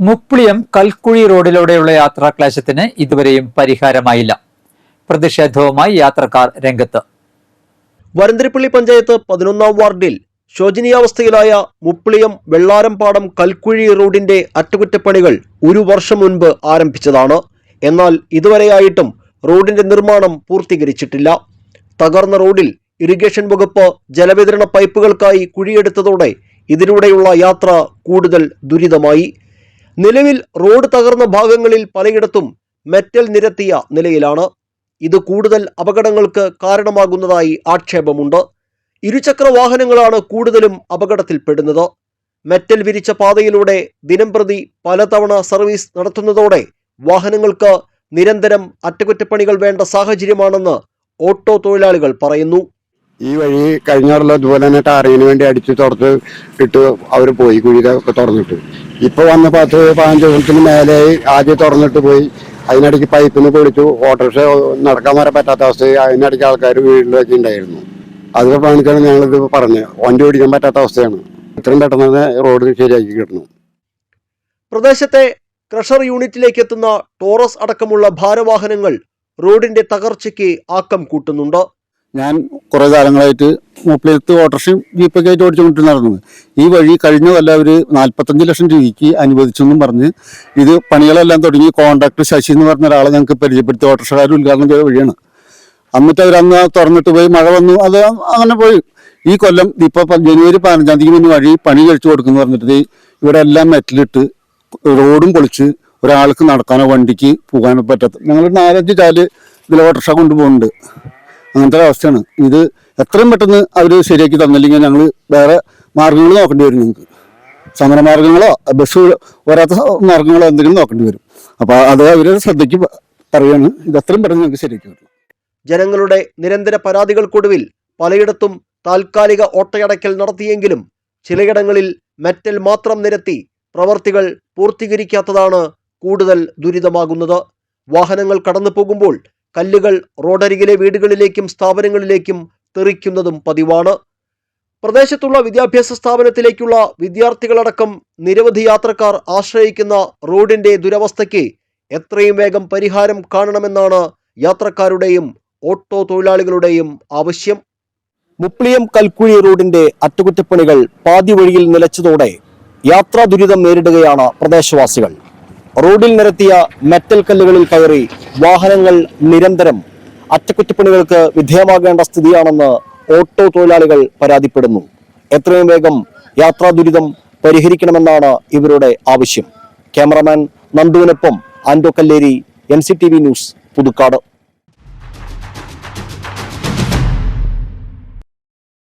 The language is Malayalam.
മുപ്ലിയം കൽക്കുഴി റോഡിലൂടെയുള്ള യാത്രാക്ലേശത്തിന് ഇതുവരെയും പരിഹാരമായില്ല. പ്രതിഷേധവുമായി യാത്രക്കാർ രംഗത്ത്. വരന്തിരിപ്പള്ളി പഞ്ചായത്ത് പതിനൊന്നാം വാർഡിൽ ശോചനീയാവസ്ഥയിലായ മുപ്പിളിയം വെള്ളാരംപാടം കൽക്കുഴി റോഡിന്റെ അറ്റകുറ്റപ്പണികൾ ഒരു വർഷം മുൻപ് ആരംഭിച്ചതാണ്. എന്നാൽ ഇതുവരെയായിട്ടും റോഡിന്റെ നിർമ്മാണം പൂർത്തീകരിച്ചിട്ടില്ല. തകർന്ന റോഡിൽ ഇറിഗേഷൻ വകുപ്പ് ജലവിതരണ പൈപ്പുകൾക്കായി കുഴിയെടുത്തതോടെ ഇതിലൂടെയുള്ള യാത്ര കൂടുതൽ ദുരിതമായി. നിലവിൽ റോഡ് തകർന്ന ഭാഗങ്ങളിൽ പലയിടത്തും മെറ്റൽ നിരത്തിയ നിലയിലാണ്. ഇത് കൂടുതൽ അപകടങ്ങൾക്ക് കാരണമാകുന്നതായി ആക്ഷേപമുണ്ട്. ഇരുചക്ര വാഹനങ്ങളാണ് കൂടുതലും അപകടത്തിൽപ്പെടുന്നത്. മെറ്റൽ വിരിച്ച പാതയിലൂടെ ദിനംപ്രതി പലതവണ സർവീസ് നടത്തുന്നതോടെ വാഹനങ്ങൾക്ക് നിരന്തരം അറ്റകുറ്റപ്പണികൾ വേണ്ട സാഹചര്യമാണെന്ന് ഓട്ടോ തൊഴിലാളികൾ പറയുന്നു. ഈ വഴി കഴിഞ്ഞ കൊല്ലം ഇതുപോലെ തന്നെ ടാറിങ്ങിന് വേണ്ടി അടിച്ച് തുറത്ത് ഇട്ട് അവർ പോയി കുഴിയൊക്കെ തുറന്നിട്ട്. ഇപ്പൊ വന്ന പത്ത് പതിനഞ്ച് ദിവസത്തിന് മേലെ ആദ്യം തുറന്നിട്ട് പോയി. അതിനിടയ്ക്ക് പൈപ്പിന് പൊളിച്ചു. ഓട്ടോറിക്ഷ നടക്കാൻ വരാൻ പറ്റാത്ത അവസ്ഥ അതിനിടയ്ക്ക് ആൾക്കാർ വീട്ടിലൊക്കെ ഉണ്ടായിരുന്നു. അതൊക്കെ കാണിച്ചാണ് ഞങ്ങളിത് പറഞ്ഞത്. വണ്ടി ഓടിക്കാൻ പറ്റാത്ത അവസ്ഥയാണ്. ഇത്രയും പെട്ടെന്ന് തന്നെ റോഡ് ശരിയാക്കി കിട്ടണം. പ്രദേശത്തെ ക്രഷർ യൂണിറ്റിലേക്ക് എത്തുന്ന ടോറസ് അടക്കമുള്ള ഭാരവാഹനങ്ങൾ റോഡിന്റെ തകർച്ചയ്ക്ക് ആക്കം കൂട്ടുന്നുണ്ട്. ഞാൻ കുറേ കാലങ്ങളായിട്ട് മൂപ്പിലെടുത്ത് ഓട്ടോറിക്ഷയും ജീപ്പൊക്കെ ആയിട്ട് ഓടിച്ചുകൊണ്ടിരുന്നത് ഈ വഴി കഴിഞ്ഞ കൊല്ലം അവർ നാൽപ്പത്തഞ്ച് ലക്ഷം രൂപയ്ക്ക് അനുവദിച്ചെന്നും പറഞ്ഞ് ഇത് പണികളെല്ലാം തുടങ്ങി കോൺട്രാക്ടർ ശശി എന്ന് പറഞ്ഞ ഒരാളെ ഞങ്ങൾക്ക് പരിചയപ്പെടുത്തി. ഓട്ടോറിക്ഷക്കാർ ഉദ്ഘാടനം ചെയ്ത വഴിയാണ്. അന്നിട്ട് അവരന്ന് തുറന്നിട്ട് പോയി മഴ വന്നു. അത് അങ്ങനെ പോയി. ഈ കൊല്ലം ഇപ്പൊ ജനുവരി പതിനഞ്ചാം തീയതി മുന്നേ വഴി പണി കഴിച്ചു കൊടുക്കുന്നു പറഞ്ഞിട്ട് ഇവിടെ എല്ലാം മെറ്റലിട്ട് റോഡും പൊളിച്ച് ഒരാൾക്ക് നടക്കാനോ വണ്ടിക്ക് പോകാനോ പറ്റാത്ത ഞങ്ങൾ നാലഞ്ച് ചാൽ ഇതിൽ ഓട്ടോറിക്ഷ കൊണ്ടുപോകുന്നുണ്ട്. അങ്ങനത്തെ അവസ്ഥയാണ്. ഇത് എത്രയും പെട്ടെന്ന് അവർ ശരിയാക്കി തന്നില്ലെങ്കിൽ ഞങ്ങൾ വേറെ മാർഗങ്ങൾ നോക്കേണ്ടി വരും ഞങ്ങൾക്ക് സമരമാർഗങ്ങളോ ബസ് വരാത്ത മാർഗങ്ങളോ എന്തെങ്കിലും നോക്കേണ്ടി വരും. അപ്പോൾ അത് അവർ ശ്രദ്ധയ്ക്ക് പറയാണ് ഇത് എത്രയും പെട്ടെന്ന് ഞങ്ങൾക്ക് ശരിയാക്കി തരണം. ജനങ്ങളുടെ നിരന്തര പരാതികൾക്കൊടുവിൽ പലയിടത്തും താൽക്കാലിക ഓട്ടയടയ്ക്കൽ നടത്തിയെങ്കിലും ചിലയിടങ്ങളിൽ മെറ്റൽ മാത്രം നിരത്തി പ്രവർത്തികൾ പൂർത്തീകരിക്കാത്തതാണ് കൂടുതൽ ദുരിതമാകുന്നത്. വാഹനങ്ങൾ കടന്നു പോകുമ്പോൾ കല്ലുകൾ റോഡരികിലെ വീടുകളിലേക്കും സ്ഥാപനങ്ങളിലേക്കും തെറിക്കുന്നതും പതിവാണ്. പ്രദേശത്തുള്ള വിദ്യാഭ്യാസ സ്ഥാപനത്തിലേക്കുള്ള വിദ്യാർത്ഥികളടക്കം നിരവധി യാത്രക്കാർ ആശ്രയിക്കുന്ന റോഡിന്റെ ദുരവസ്ഥയ്ക്ക് എത്രയും വേഗം പരിഹാരം കാണണമെന്നാണ് യാത്രക്കാരുടെയും ഓട്ടോ തൊഴിലാളികളുടെയും ആവശ്യം. മുപ്ലിയം കൽക്കുഴി റോഡിന്റെ അറ്റകുറ്റപ്പണികൾ പാതി വഴിയിൽ നിലച്ചതോടെ യാത്രാ ദുരിതം നേരിടുകയാണ് പ്രദേശവാസികൾ. റോഡിൽ നിരത്തിയ മെറ്റൽ കല്ലുകളിൽ കയറി വാഹനങ്ങൾ നിരന്തരം അറ്റകുറ്റപ്പണികൾക്ക് വിധേയമാകേണ്ട സ്ഥിതിയാണെന്ന് ഓട്ടോ തൊഴിലാളികൾ പരാതിപ്പെടുന്നു. എത്രയും വേഗം യാത്രാ ദുരിതം പരിഹരിക്കണമെന്നാണ് ഇവരുടെ ആവശ്യം. ക്യാമറമാൻ നന്ദുവിനൊപ്പം ആൻഡോ കല്ലേരി എൻ ന്യൂസ് പുതുക്കാട്.